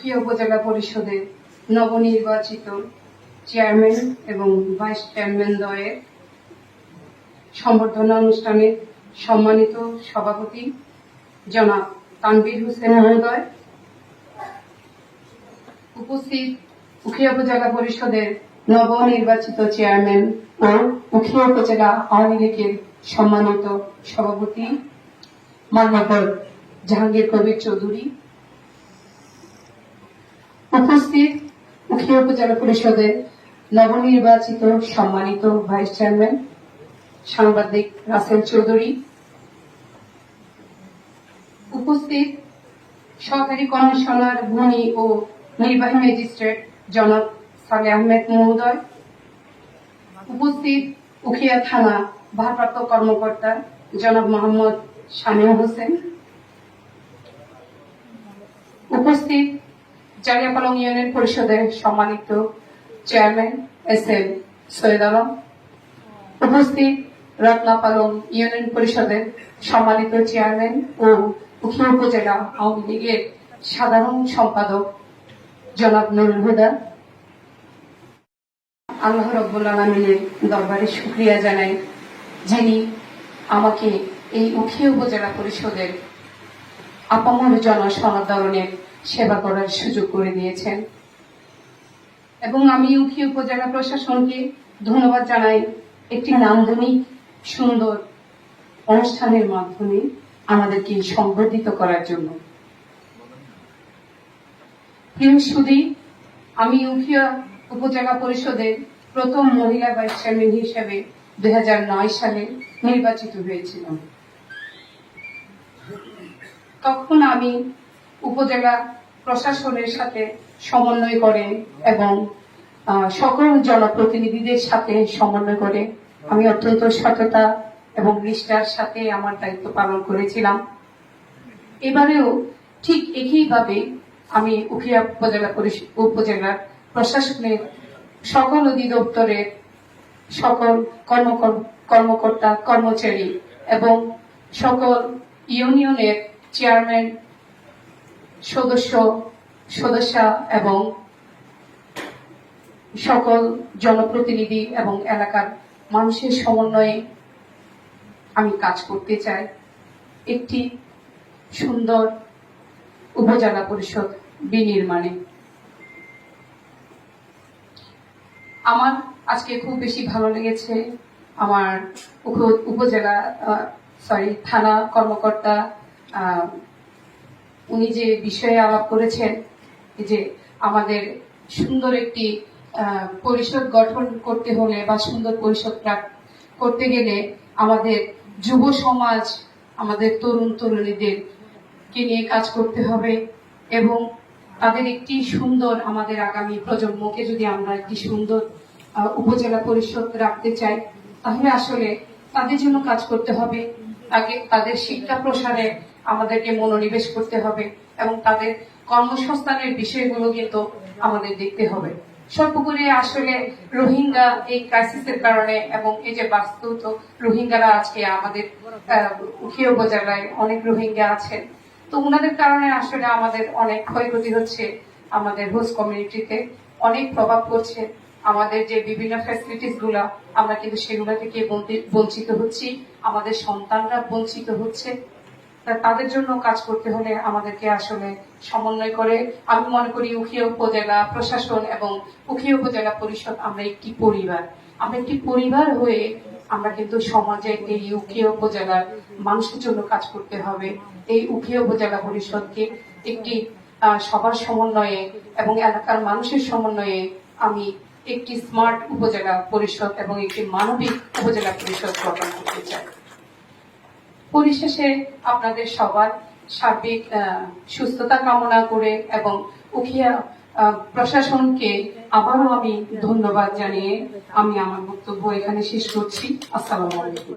উখিয়া উপজেলা পরিষদের নবনির্বাচিত চেয়ারম্যান এবং ভাইস চেয়ারম্যান দ্বয়ের সম্বর্ধনা অনুষ্ঠানে সম্মানিত সভাপতি জনাব তানবির হোসেন মহোদয়। উপস্থিত উখিয়া উপজেলা পরিষদের নবনির্বাচিত চেয়ারম্যান ও উখিয়া উপজেলা আওয়ামী লীগের সম্মানিত সভাপতি মান্যবর জাহাঙ্গীর কবির চৌধুরী। উপস্থিত উখিয়া উপজেলা পরিষদের নবনির্বাচিত সম্মানিত ভাইস চেয়ারম্যান, সাংবাদিক রাসেল চৌধুরী। উপস্থিত সহকারী কমিশনার ভূমি ও নির্বাহী ম্যাজিস্ট্রেট জনাব সালে আহমেদ মহোদয়। উপস্থিত উখিয়া থানা ভারপ্রাপ্ত কর্মকর্তা জনাব মোহাম্মদ শামীম হোসেন। উপস্থিত জারিয়াপালং ইউনিয়ন পরিষদের সম্মানিত chairman S M Syed Alam. উপস্থিত রত্নাপালং ইউনিয়ন পরিষদের সম্মানিত চেয়ারম্যান ও উখিয়া উপজেলা আওয়ামী লীগের সাধারণ সম্পাদক জনাব নুরুল হুদা। আল্লাহ রব্বুল আলমিনের দরবারে শুক্রিয়া জানাই যিনি আমাকে এই উখিয়া উপজেলা পরিষদের আপামর জনসমাদরণের সেবা করার সুযোগ করে দিয়েছেন। এবং আমি উখিয়া উপজেলা প্রশাসনকে ধন্যবাদ জানাই। একটি নান্দনিক, সুন্দর অনুষ্ঠানের মাধ্যমে আমাদেরকে সংবর্ধিত করার জন্য। আমি উখিয়া উপজেলা পরিষদের প্রথম মহিলা ভাইস চেয়ারম্যান হিসেবে দুই হাজার নয় সালে নির্বাচিত হয়েছিলাম। তখন আমি উপজেলা প্রশাসনের সাথে সমন্বয় করে এবং সকল জনপ্রতিনিধিদের সাথে সমন্বয় করে আমি অত্যন্ত সততা এবং নিষ্ঠার সাথে আমার দায়িত্ব পালন করেছিলাম। এবারেও ঠিক একইভাবে আমি উখিয়া উপজেলা উপজেলার প্রশাসনের সকল অধিদপ্তরের সকল কর্মকর- কর্মকর্তা, কর্মচারী এবং সকল ইউনিয়নের চেয়ারম্যান সদস্য, সদস্যা এবং সকল জনপ্রতিনিধি এবং এলাকার মানুষের সমন্বয়ে আমি কাজ করতে চাই। একটি সুন্দর উপজেলা পরিষদ বিনির্মাণে। আমার আজকে খুব বেশি ভালো লেগেছে। আমার উপ- উপজেলা সরি থানা কর্মকর্তা উনি যে বিষয়ে আলাপ করেছেন যে আমাদের সুন্দর একটি পরিষদ গঠন করতে হলে বা সুন্দর পরিষদ করতে গেলে আমাদের যুব সমাজ, আমাদের তরুণ তরুণীদের কে নিয়ে কাজ করতে হবে এবং তাদের একটি সুন্দর আমাদের আগামী প্রজন্মকে যদি আমরা একটি সুন্দর উপজেলা পরিষদ রাখতে চাই, তাহলে আসলে তাদের জন্য কাজ করতে হবে। আগে তাদের শিক্ষা প্রসারে আমাদেরকে মনোনিবেশ করতে হবে এবং তাদের কর্মসংস্থানের বিষয়গুলো কিন্তু আমাদের দেখতে হবে। সর্বোপরি আসলে রোহিঙ্গা এই ক্রাইসিসের কারণে এবং এই যে বাস্তুত রোহিঙ্গারা আজকে আমাদের উখিয়া উপজেলায় অনেক রোহিঙ্গা আছেন। তো ওনাদের কারণে আসলে আমাদের অনেক ক্ষয়ক্ষতি হচ্ছে আমাদের হোস্ট কমিউনিটিতে অনেক প্রভাব পড়ছে। আমাদের যে বিভিন্ন ফ্যাসিলিটিসগুলা, আমরা কিন্তু সেগুলো থেকে বঞ্চি- বঞ্চিত হচ্ছি, আমাদের সন্তানরা বঞ্চিত হচ্ছে। তাদের জন্য কাজ করতে হলে আমাদেরকে আসলে সমন্বয় করে। আমি মনে করি উখিয়া উপজেলা প্রশাসন এবং উখিয়া উপজেলা পরিষদ আমরা একটি পরিবার। আমরা একটি পরিবার হয়ে আমরা কিন্তু সমাজে এই উখিয়া উপজেলার মানুষের জন্য কাজ করতে হবে। এই উখিয়া উপজেলা পরিষদকে একটি সবার সমন্বয়ে এবং এলাকার মানুষের সমন্বয়ে আমি একটি স্মার্ট উপজেলা পরিষদ এবং একটি মানবিক উপজেলা পরিষদ গঠন করতে চাই। পরিশেষে আপনাদের সবার সার্বিক সুস্থতা কামনা করে এবং উখিয়া প্রশাসনকে আবারও আমি ধন্যবাদ জানিয়ে আমি আমার বক্তব্য এখানে শেষ করছি। আসসালামু আলাইকুম।